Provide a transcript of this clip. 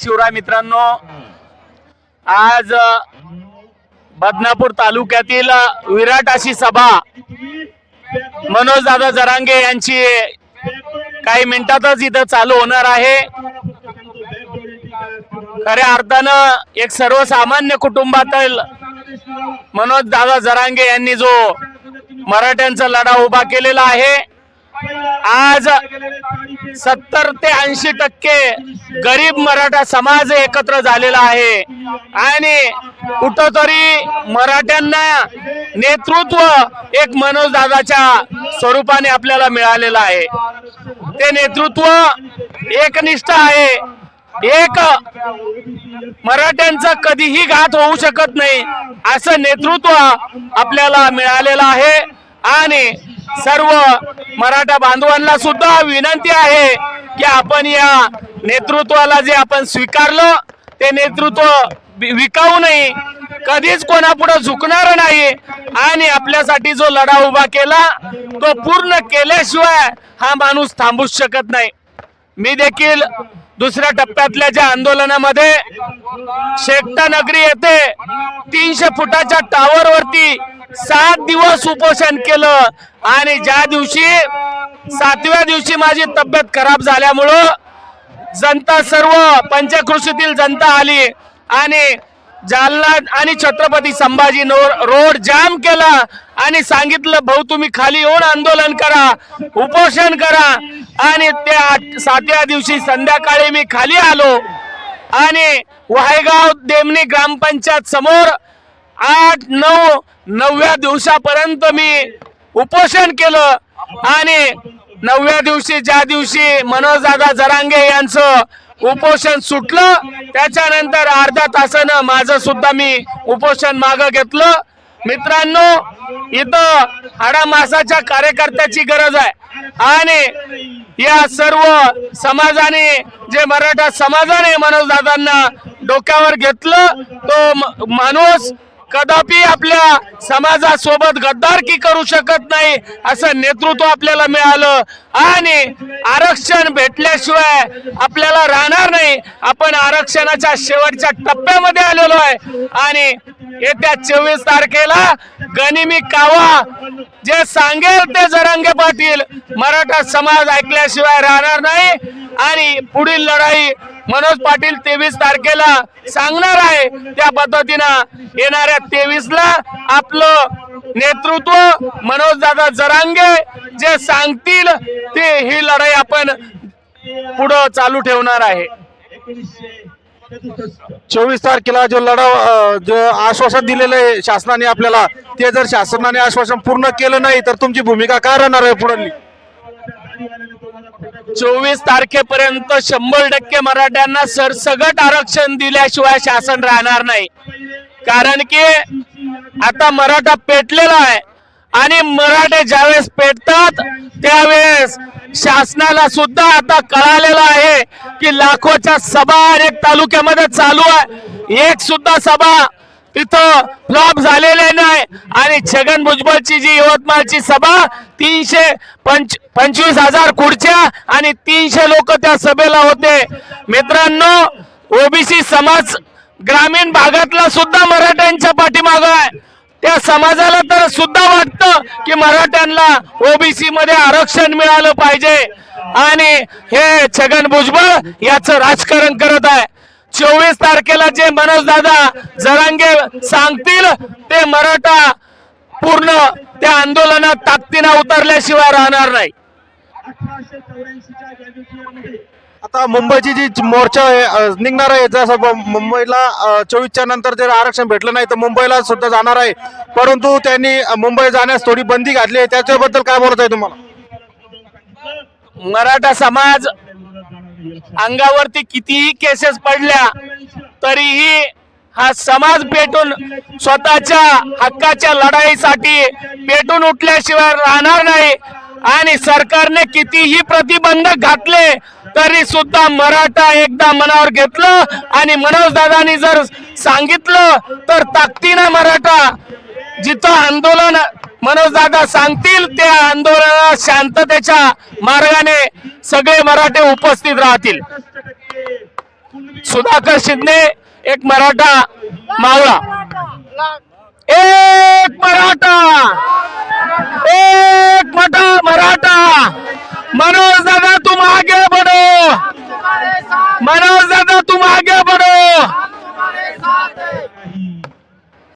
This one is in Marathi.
शिवराय मित्रांनो आज बदनापूर तालुक्यातील विराट अशी सभा मनोज दादा जरांगे यांची काही मिनिटातच इथं चालू होणार आहे. खऱ्या अर्थानं एक सर्वसामान्य कुटुंबातील मनोज दादा जरांगे यांनी जो मराठ्यांचा लढा उभा केलेला आहे आज सत्तर ते ऐंशी टक्के गरीब मराठा समाज एकत्र झालेला आहे. आणि कुठंतरी मराठ्यांना नेतृत्व एक मनोज दादाच्या स्वरूपाने आपल्याला मिळालेलं आहे. ते नेतृत्व एकनिष्ठ आहे. एक मराठ्यांचा कधीही घात होऊ शकत नाही असं नेतृत्व आपल्याला मिळालेलं आहे. आणि सर्व मराठा बांधवांना सुद्धा विनंती आहे की आपण या नेतृत्वाला जे आपण स्वीकारलं ते नेतृत्व विकाऊ नाही कधीच कोणापुढे झुकणार नाही. आणि आपल्यासाठी जो लढा उभा केला तो पूर्ण केल्याशिवाय हा माणूस थांबूच शकत नाही. मी देखील दुसऱ्या टप्प्यातल्या ज्या आंदोलनामध्ये शेकटा नगरी येथे तीनशे फुटाच्या टावरवरती सात दिवस उपोषण केलं. आणि ज्या दिवशी सातव्या दिवशी माझी तब्येत खराब झाल्यामुळं जनता सर्व पंचकृषीतील जनता आली. आणि जालना आणि छत्रपती संभाजी रोड जाम केला आणि सांगितलं भाऊ तुम्ही खाली येऊन आंदोलन करा उपोषण करा. आणि त्या सातव्या दिवशी संध्याकाळी मी खाली आलो आणि वायगाव देमणी ग्रामपंचायत समोर आठ नऊ नवव्या दिवसापर्यंत मी उपोषण केलं. आणि नवव्या दिवशी ज्या दिवशी मनोजदादा जरांगे यांचं उपोषण सुटलं त्याच्यानंतर अर्धा तासानं माझं सुद्धा मी उपोषण मागं घेतलं. मित्रांनो इथं हाडामासाच्या कार्यकर्त्याची गरज आहे. आणि या सर्व समाजाने जे मराठा समाजाने मनोजदादांना डोक्यावर घेतलं तो म- माणूस कदापि आपल्या समाजासोबत गद्दारकी करू शकत नाही असं नेतृत्व आपल्याला मिळालं. आणि आरक्षण भेटल्याशिवाय आपल्याला राहणार नाही. आपण आरक्षणाच्या शेवटच्या टप्प्यामध्ये आलेलो आहे. आणि येत्या चोवीस तारखेला गनिमी कावा जे सांगेल ते जरांगे पाटील मराठा समाज ऐकल्याशिवाय राहणार नाही. आणि पुढील लढाई मनोज पाटील तेवीस तारखेला सांगणार आहे. त्या पद्धतीनं येणाऱ्या तेवीस ला आपलं नेतृत्व मनोज दादा जरांगे जे सांगतील ते ही लढाई आपण पुढं चालू ठेवणार आहे. चोवीस तारखेला जो लढा जो आश्वासन दिलेलं आहे शासनाने आपल्याला ते जर शासनाने आश्वासन पूर्ण केलं नाही तर तुमची भूमिका काय राहणार आहे पुढे? चोवीस तारखेपर्यंत शंभर टक्के मराठ्यांना सरसगट आरक्षण दिल्याशिवाय शासन राहणार नाही. कारण की आता मराठा पेटलेला आहे आणि मराठे ज्यावेळेस पेटतात त्यावेळेस शासनाला सुद्धा आता कळालेलं आहे की लाखोच्या सभा अनेक तालुक्यामध्ये चालू आहे. एक सुद्धा सभा तिथं फ्लॉप झालेले नाही. आणि छगन भुजबळची जी यवतमाळची सभा तीनशे पंच पंचवीस हजार खुर्च्या आणि तीनशे लोक त्या सभेला होते. मित्रांनो ओबीसी समाज ग्रामीण भागातला सुद्धा मराठ्यांच्या पाठीमाग आहे. त्या समाजाला तर सुद्धा वाटतं की मराठ्यांना ओबीसी मध्ये आरक्षण मिळालं पाहिजे. आणि हे छगन भुजबळ याचं राजकारण करत आहे. चोवीस तारखेला जे मनोज दादा जरांगे सांगतील ते मराठा पूर्ण त्या आंदोलनात ताकदीनं उतरल्याशिवाय राहणार नाही. आता मुंबईची जी मोर्चा निघणार आहे जसं मुंबईला चोवीसच्या नंतर जर आरक्षण भेटलं नाही तर मुंबईला सुद्धा जाणार आहे. परंतु त्यांनी मुंबई जाण्यास थोडी बंदी घातली आहे. त्याच्याबद्दल काय बोलत आहे तुम्हाला? मराठा समाज अंगावरती कितीही केसेस पडल्या तरीही हा समाज पेटून स्वतःच्या हक्काच्या लढाईसाठी पेटून उठल्याशिवाय राहणार नाही. आणि सरकारने कितीही प्रतिबंध घातले तरी सुद्धा मराठा एकदा मनावर घेतलं आणि मनोज दादानी जर सांगितलं तर ताकदीनं मराठा जिथं आंदोलन मनोजदादा सांगतील त्या आंदोलनात शांततेच्या मार्गाने सगळे मराठे उपस्थित राहतील. सुधाकर शिंदे एक मराठा मावळा. एक मराठा. एक मठा मराठा.